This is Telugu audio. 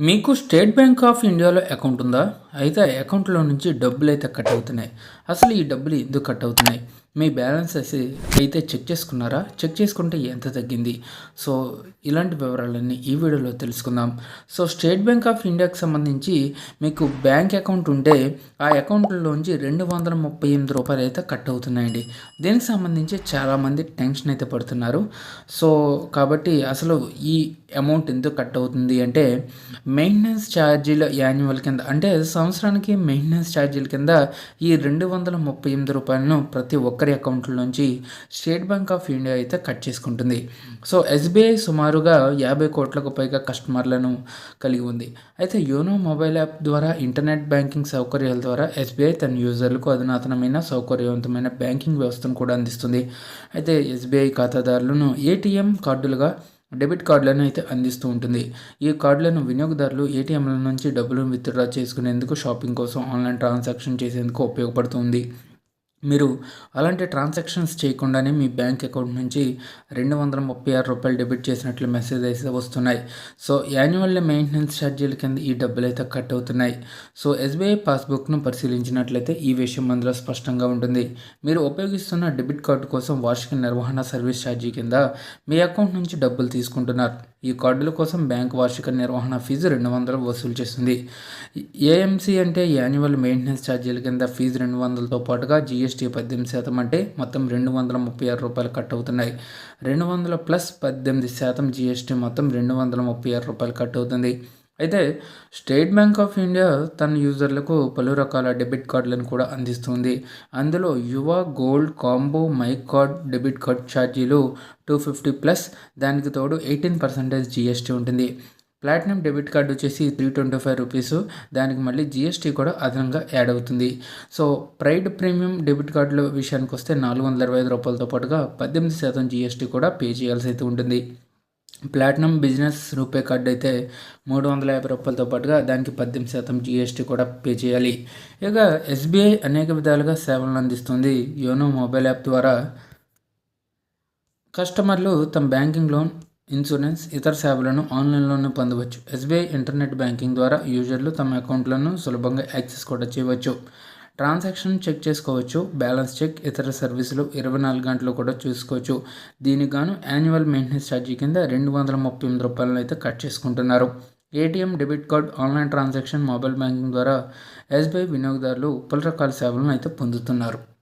మీకు స్టేట్ బ్యాంక్ ఆఫ్ ఇండియాలో అకౌంట్ ఉందా? అయితే అకౌంట్లో నుంచి డబ్బులు అయితే కట్ అవుతున్నాయి. అసలు ఈ డబ్బులు ఎందుకు కట్ అవుతున్నాయి? మీ బ్యాలెన్స్ అయితే చెక్ చేసుకున్నారా? చెక్ చేసుకుంటే ఎంత తగ్గింది? సో ఇలాంటి వివరాలన్నీ ఈ వీడియోలో తెలుసుకుందాం. సో స్టేట్ బ్యాంక్ ఆఫ్ ఇండియాకి సంబంధించి మీకు బ్యాంక్ అకౌంట్ ఉంటే ఆ అకౌంట్లోంచి రెండు వందల ముప్పై ఎనిమిది రూపాయలు అయితే కట్ అవుతున్నాయండి. దీనికి సంబంధించి చాలామంది టెన్షన్ అయితే పడుతున్నారు. సో కాబట్టి అసలు ఈ అమౌంట్ ఎందుకు కట్ అవుతుంది అంటే మెయింటెనెన్స్ ఛార్జీల యాన్యువల్ కింద అంటే సంవత్సరానికి మెయింటెనెన్స్ ఛార్జీల కింద ఈ రెండు వందల ముప్పై ఎనిమిది రూపాయలను ప్రతి ఒక్కరి అకౌంట్ల నుంచి స్టేట్ బ్యాంక్ ఆఫ్ ఇండియా అయితే కట్ చేసుకుంటుంది. సో ఎస్బీఐ సుమారుగా యాభై కోట్లకు పైగా కస్టమర్లను కలిగి ఉంది. అయితే యోనో మొబైల్ యాప్ ద్వారా ఇంటర్నెట్ బ్యాంకింగ్ సౌకర్యాల ద్వారా ఎస్బీఐ తన యూజర్లకు అధునాతనమైన సౌకర్యవంతమైన బ్యాంకింగ్ వ్యవస్థను కూడా అందిస్తుంది. అయితే ఎస్బీఐ ఖాతాదారులను ఏటీఎం కార్డులుగా డెబిట్ కార్డులను అయితే అందిస్తూ ఉంటుంది. ఈ కార్డులను వినియోగదారులు ఏటీఎంల నుంచి డబ్బులు విత్డ్రా చేసుకునేందుకు షాపింగ్ కోసం ఆన్లైన్ ట్రాన్సాక్షన్ చేసేందుకు ఉపయోగపడుతుంది మీరు అలాంటి ట్రాన్సాక్షన్స్ చేయకుండానే మీ బ్యాంక్ అకౌంట్ నుంచి రెండు వందల ముప్పై ఆరు రూపాయలు డెబిట్ చేసినట్లు మెసేజ్ అయితే వస్తున్నాయి. సో యాన్యువల్ మెయింటెనెన్స్ ఛార్జీల కింద ఈ డబ్బులు అయితే కట్ అవుతున్నాయి. సో ఎస్బీఐ పాస్బుక్ను పరిశీలించినట్లయితే ఈ విషయం అందులో స్పష్టంగా ఉంటుంది. మీరు ఉపయోగిస్తున్న డెబిట్ కార్డు కోసం వార్షిక నిర్వహణ సర్వీస్ ఛార్జీ కింద మీ అకౌంట్ నుంచి డబ్బులు తీసుకుంటున్నారు. ఈ కార్డుల కోసం బ్యాంక్ వార్షిక నిర్వహణ ఫీజు రెండు వందలు వసూలు చేస్తుంది. ఏఎంసీ అంటే యాన్యువల్ మెయింటెనెన్స్ ఛార్జీల కింద ఫీజు రెండు వందలతో పాటుగా జిఎస్టీ పద్దెనిమిది శాతం అంటే మొత్తం రెండు వందల ముప్పై ఆరు రూపాయలు కట్ అవుతున్నాయి. రెండు వందల ప్లస్ పద్దెనిమిది శాతం జీఎస్టీ మొత్తం రెండు వందల ముప్పై ఆరు రూపాయలు కట్ అవుతుంది. అయితే స్టేట్ బ్యాంక్ ఆఫ్ ఇండియా తన యూజర్లకు పలు రకాల డెబిట్ కార్డులను కూడా అందిస్తుంది. అందులో Yuva gold combo my card debit card ఛార్జీలు టూ ఫిఫ్టీ ప్లస్ దానికి తోడు ఎయిటీన్ పర్సెంటేజ్ జీఎస్టీ ఉంటుంది. ప్లాటినం డెబిట్ కార్డు వచ్చేసి త్రీ ట్వంటీ ఫైవ్ రూపీస్ దానికి మళ్ళీ జిఎస్టీ కూడా అదనంగా యాడ్ అవుతుంది. సో ప్రైడ్ ప్రీమియం డెబిట్ కార్డుల విషయానికి వస్తే నాలుగు వందల ఇరవై ఐదు రూపాయలతో పాటుగా పద్దెనిమిది శాతం జిఎస్టీ కూడా పే చేయాల్సి అయితే ఉంటుంది. ప్లాటినం బిజినెస్ రూపే కార్డు అయితే మూడు వందల యాభై రూపాయలతో పాటుగా దానికి పద్దెనిమిది శాతం జీఎస్టీ కూడా పే చేయాలి. ఇక ఎస్బీఐ అనేక విధాలుగా సేవలను అందిస్తుంది. యోనో మొబైల్ యాప్ ద్వారా కస్టమర్లు తమ బ్యాంకింగ్ లోన్ ఇన్సూరెన్స్ ఇతర సేవలను ఆన్లైన్లోనే పొందవచ్చు. ఎస్బీఐ ఇంటర్నెట్ బ్యాంకింగ్ ద్వారా యూజర్లు తమ అకౌంట్లను సులభంగా యాక్సెస్ కూడా చేయవచ్చు. ట్రాన్సాక్షన్ చెక్ చేసుకోవచ్చు. బ్యాలెన్స్ చెక్ ఇతర సర్వీసులు ఇరవై నాలుగు గంటలు కూడా చూసుకోవచ్చు. దీనికి గాను యాన్యువల్ మెయింటెనెన్స్ ఛార్జీ కింద రెండు వందల ముప్పై ఎనిమిది రూపాయలను అయితే కట్ చేసుకుంటున్నారు. ATM debit card online transaction mobile banking ద్వారా ఎస్బీఐ వినియోగదారులు పలు రకాల సేవలను అయితే పొందుతున్నారు.